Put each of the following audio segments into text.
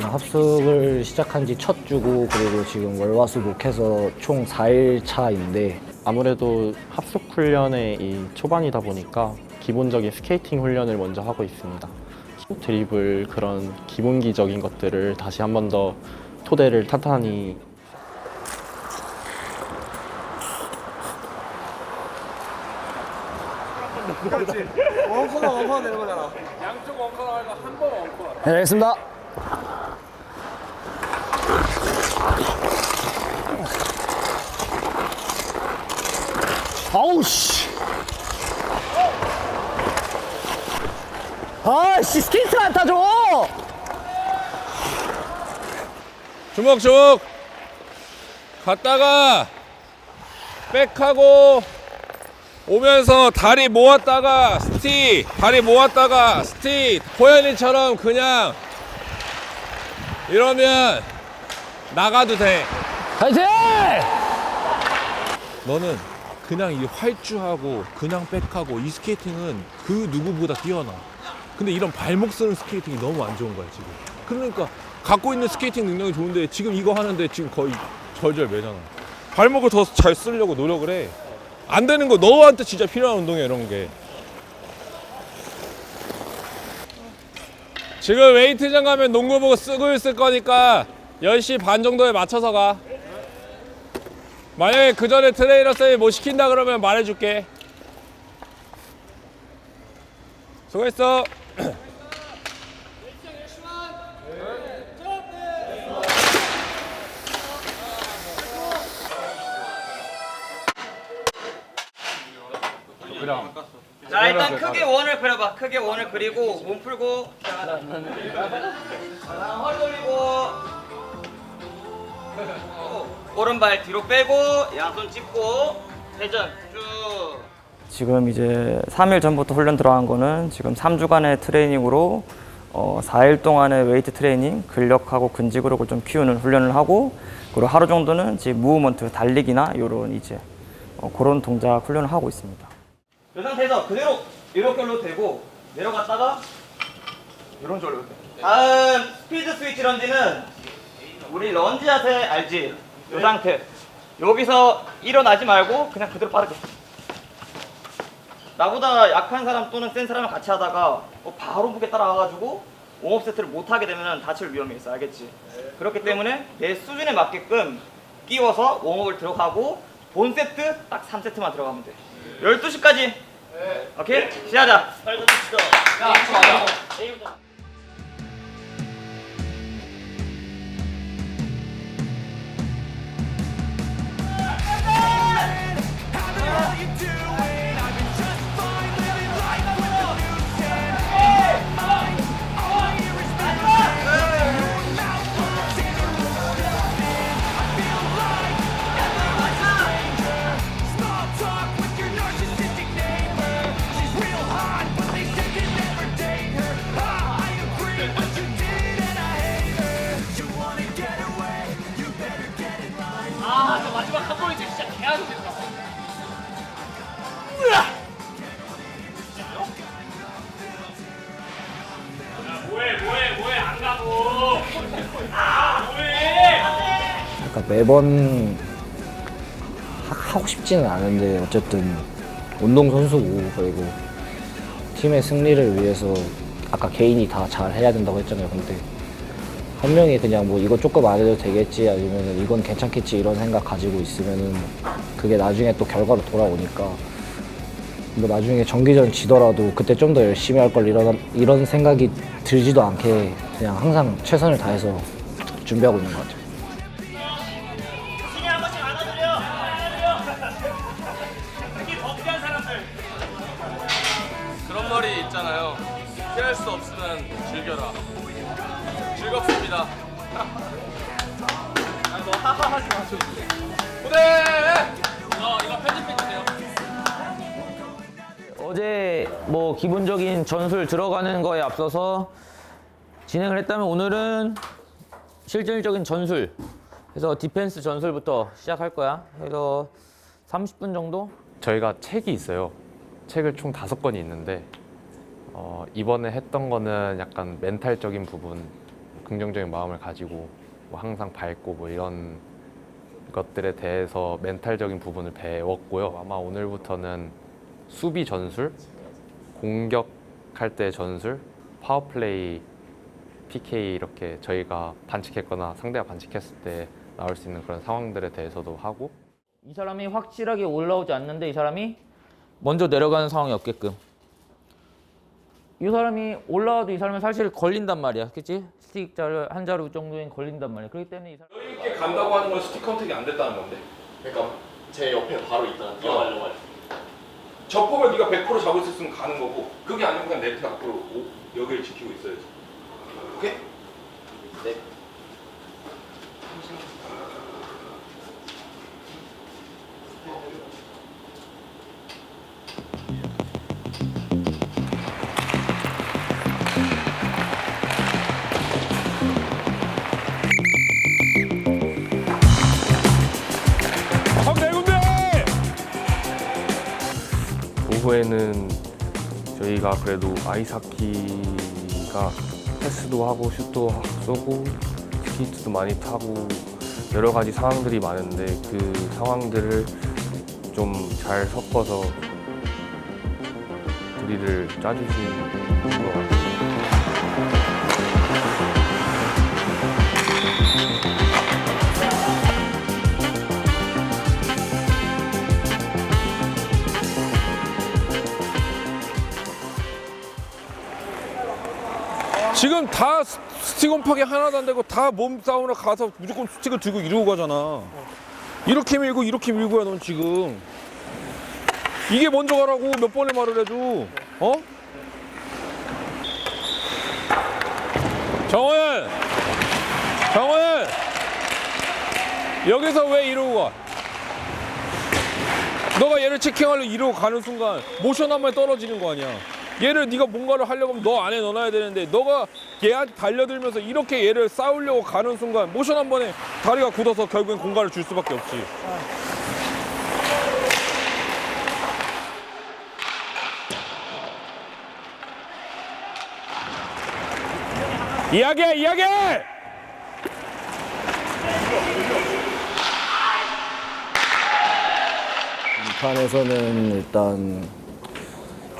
지금 합숙을 시작한 지 첫 주고 그리고 지금 월화수목해서 총 4일 차인데 아무래도 합숙 훈련의 이 초반이다 보니까 기본적인 스케이팅 훈련을 먼저 하고 있습니다. 드리블 그런 기본기적인 것들을 다시 한 번 더 토대를 탄탄히 네, 알겠습니다. 아우 씨. 아씨 스케이트가 안 타줘. 주먹 주먹 갔다가 백하고 오면서 다리 모았다가 스티 다리 모았다가 스티 호연이처럼 그냥 이러면 나가도 돼 파이팅! 너는 그냥 이 활주하고 그냥 백하고 이 스케이팅은 그 누구보다 뛰어나. 근데 이런 발목 쓰는 스케이팅이 너무 안 좋은 거야 지금. 그러니까 갖고 있는 스케이팅 능력이 좋은데 지금 이거 하는데 지금 거의 절절 매잖아. 발목을 더 잘 쓰려고 노력을 해. 안 되는 거 너한테 진짜 필요한 운동이야 이런 게. 지금 웨이트장 가면 농구복 쓰고 있을 거니까 10시 반 정도에 맞춰서 가. 만약에 그 전에 트레이너 쌤이 뭐 시킨다 그러면 말해줄게. 수고했어. 자 일단 크게 원을 그려봐. 크게 원을 그리고 몸 풀고. 자, 자, 허리 돌리고. 어, 오른발 뒤로 빼고 양손 짚고 회전 쭉 지금 이제 3일 전부터 훈련 들어간 거는 지금 3주간의 트레이닝으로 어, 4일 동안의 웨이트 트레이닝, 근력하고 근지구력을 좀 키우는 훈련을 하고 그리고 하루 정도는 지금 무브먼트, 달리기나 이런 이제 어, 그런 동작 훈련을 하고 있습니다. 이 상태에서 그대로 이렇게 올려도 되고 내려갔다가 이런 돼 다음 스피드 스위치 런지는 우리 런지 자세 알지? 이 상태 여기서 일어나지 말고 그냥 그대로 빠르게 나보다 약한 사람 또는 센 사람을 같이 하다가 어, 바로 무게 따라가가지고 웜업 세트를 못 하게 되면 다칠 위험이 있어. 알겠지? 그렇기 때문에 내 수준에 맞게끔 끼워서 웜업을 들어가고 본 세트 딱 3세트만 들어가면 돼. 12시까지. 오케이? 시작하자. 빨리 던지시죠 야 맞아 그러니까 매번 하- 하고 싶지는 않은데 어쨌든 운동 선수고 그리고 팀의 승리를 위해서 아까 개인이 다 잘 해야 된다고 했잖아요. 근데 한 명이 그냥 뭐 이거 조금 안 해도 되겠지 아니면 이건 괜찮겠지 이런 생각 가지고 있으면은 그게 나중에 또 결과로 돌아오니까 뭐 나중에 정기전 지더라도 그때 좀 더 열심히 할 걸 이런 이런 생각이 들지도 않게 그냥 항상 최선을 다해서 준비하고 있는 것 같아요. 그런 말이 있잖아요. 피할 수 없으면 즐겨라. 즐겁습니다. 아니 너 하하하지 마시고. 그래. 어 이거 편집해 주세요. 어제 뭐 기본적인 전술 들어가는 거에 앞서서 진행을 했다면 오늘은 실질적인 전술 그래서 디펜스 전술부터 시작할 거야. 그래서 30분 정도 저희가 책이 있어요. 책을 총 다섯 권이 있는데 어, 이번에 했던 거는 약간 멘탈적인 부분 긍정적인 마음을 가지고 뭐 항상 밝고 뭐 이런 것들에 대해서 멘탈적인 부분을 배웠고요. 아마 오늘부터는 수비 전술, 공격할 때 전술, 파워플레이, PK 이렇게 저희가 반칙했거나 상대가 반칙했을 때 나올 수 있는 그런 상황들에 대해서도 하고 이 사람이 확실하게 올라오지 않는데 이 사람이 먼저 내려가는 상황이 없게끔 이 사람이 올라와도 이 사람은 사실 걸린단 말이야 그치? 스틱 자루 한 자루 정도엔 걸린단 말이야 그렇기 때문에 이 사람 이렇게 간다고 하는 건 스틱 컨택이 안 됐다는 건데. 그러니까 제 옆에 바로 있다가 뛰어가려고 할 때. 저 폭을 네가 100% 잡을 수 있으면 가는 거고 그게 아니면 그냥 네트 앞으로 오- 여기를 지키고 있어야지. 오케이? 네. 오후에는 저희가 그래도 아이스하키가 패스도 하고 슛도 하- 쏘고 스케이트도 많이 타고 여러 가지 상황들이 많은데 그 상황들을 좀 잘 섞어서 우리를 짜주시는 것 같아요. 지금 다 스- 스틱 온파기 하나도 안 되고 다 몸싸움으로 가서 무조건 스틱을 들고 이러고 가잖아. 이렇게 밀고 이렇게 밀고야 넌 지금. 이게 먼저 가라고 몇 번을 말을 해줘. 어? 정원! 정원! 여기서 왜 이러고 가? 너가 얘를 체킹하려 이러고 가는 순간 모션 한 번에 떨어지는 거 아니야. 얘를 네가 뭔가를 하려고 하면 너 안에 넣어놔야 되는데 너가 얘한테 달려들면서 이렇게 얘를 싸우려고 가는 순간 모션 한 번에 다리가 굳어서 결국엔 공간을 줄 수밖에 없지. 이야기해 이야기해! 이 판에서는 일단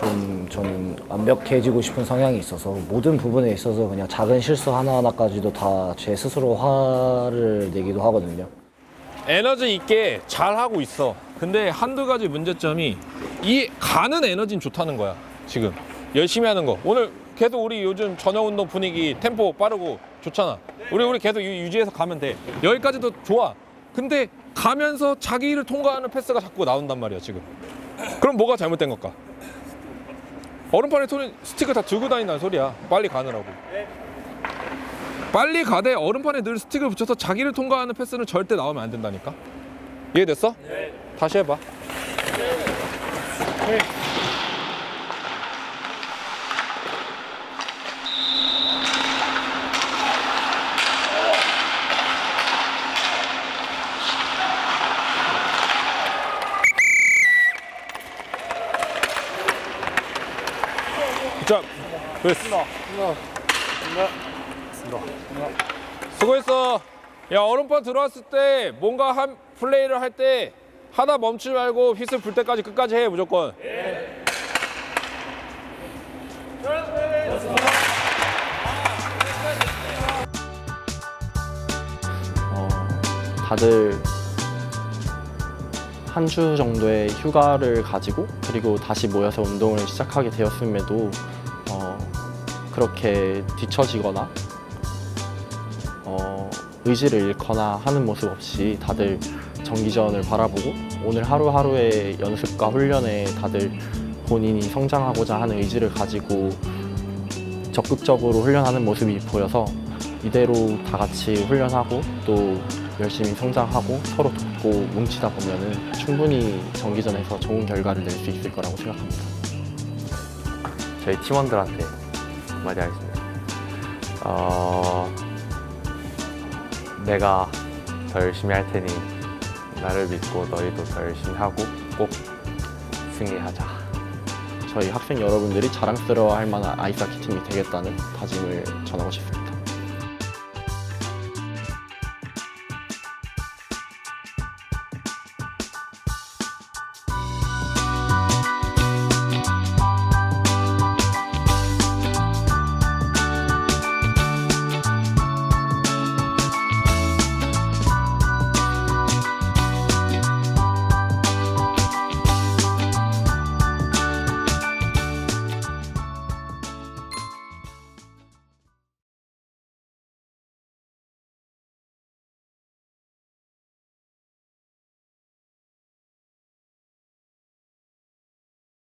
좀 저는 완벽해지고 싶은 성향이 있어서 모든 부분에 있어서 그냥 작은 실수 하나하나까지도 다 제 스스로 화를 내기도 하거든요. 에너지 있게 잘 하고 있어. 근데 한두 가지 문제점이 이 가는 에너지는 좋다는 거야. 지금 열심히 하는 거. 오늘 계속 우리 요즘 저녁 운동 분위기 템포 빠르고 좋잖아. 우리 우리 계속 유- 유지해서 가면 돼. 여기까지도 좋아. 근데 가면서 자기를 통과하는 패스가 자꾸 나온단 말이야 지금. 그럼 뭐가 잘못된 걸까? 얼음판에 토는 스틱을 다 들고 다닌다는 소리야. 빨리 가느라고. 빨리 가되 얼음판에 늘 스틱을 붙여서 자기를 통과하는 패스는 절대 나오면 안 된다니까. 이해됐어? 네. 다시 해봐. 자, 됐어. 수고했어. 야 얼음판 들어왔을 때 뭔가 한 플레이를 할 때 하다 멈추지 말고 휘슬 불 때까지 끝까지 해 무조건. 어, 다들 한 주 정도의 휴가를 가지고 그리고 다시 모여서 운동을 시작하게 되었음에도 어, 그렇게 뒤처지거나 어, 의지를 잃거나 하는 모습 없이 다들 정기전을 바라보고 오늘 하루하루의 연습과 훈련에 다들 본인이 성장하고자 하는 의지를 가지고 적극적으로 훈련하는 모습이 보여서 이대로 다 같이 훈련하고 또 열심히 성장하고 서로 돕고 뭉치다 보면은 충분히 정기전에서 좋은 결과를 낼 수 있을 거라고 생각합니다. 저희 팀원들한테 한마디 하겠습니다. 어, 내가 더 열심히 할 테니 나를 믿고 너희도 더 열심히 하고 꼭 승리하자. 저희 학생 여러분들이 자랑스러워할 만한 아이스 하키 팀이 되겠다는 다짐을 전하고 싶습니다.